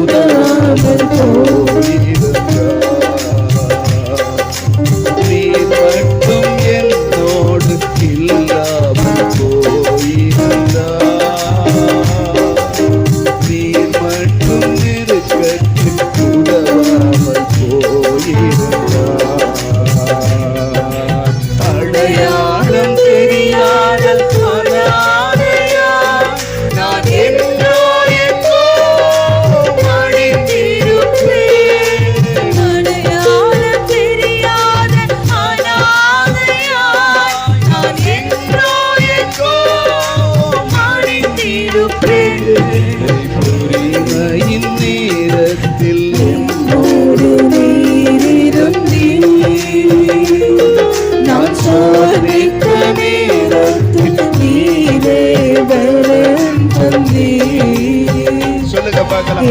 उदाहरण புரிமையின் நேரத்தில் நான் சோதிக்க நேரத்தில் நீரே வரம் தந்தீர். சொல்லுங்க பார்க்கலாம்.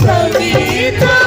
Santa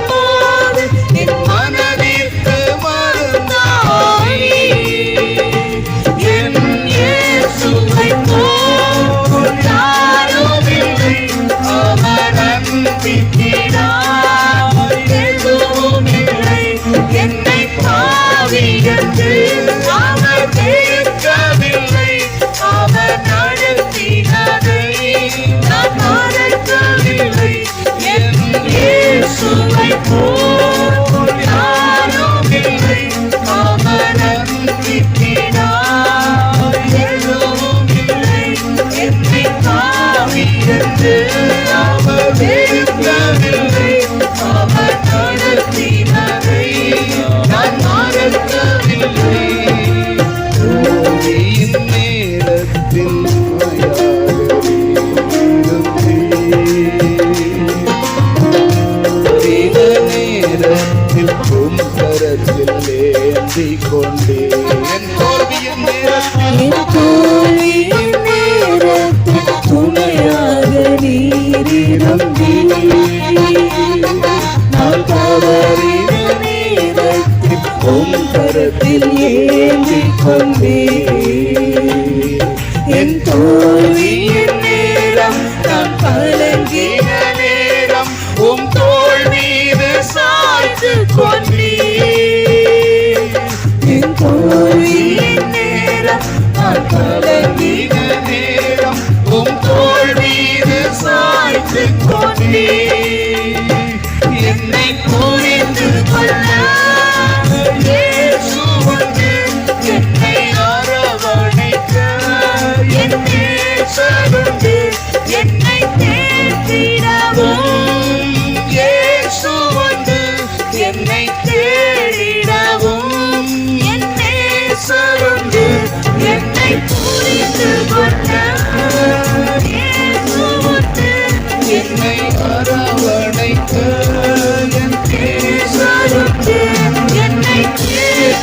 ಹೊಂದಿ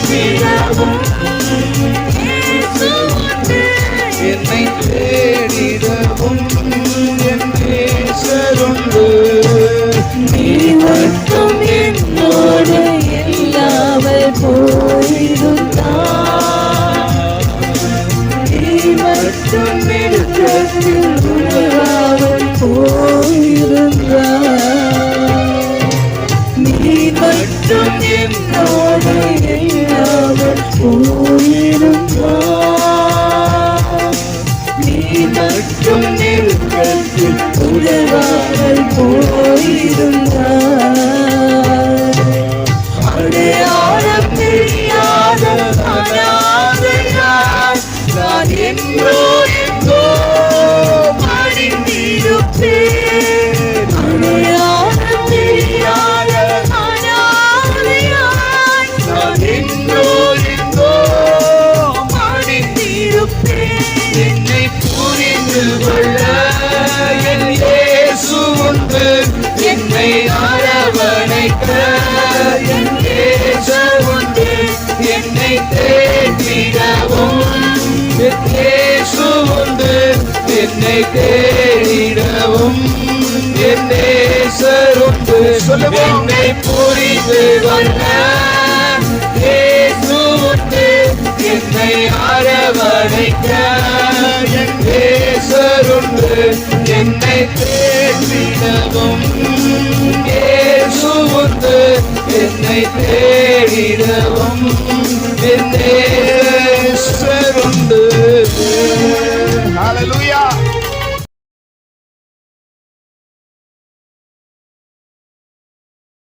காத்திடவும் மட்டும் நெருக்கத்தில் உதவாமல் போயிருந்தார் மீட்க உண்டு. என்னை தேடிடவும் உண்டு. என்னை தேடிடவும் என்னேசருண்டு என்னை புரிந்து வந்த உண்டு. என்னை அரவணைக்க என் பேசருண்டு என்னை தேடிடவும் என்னை தேடிடவும்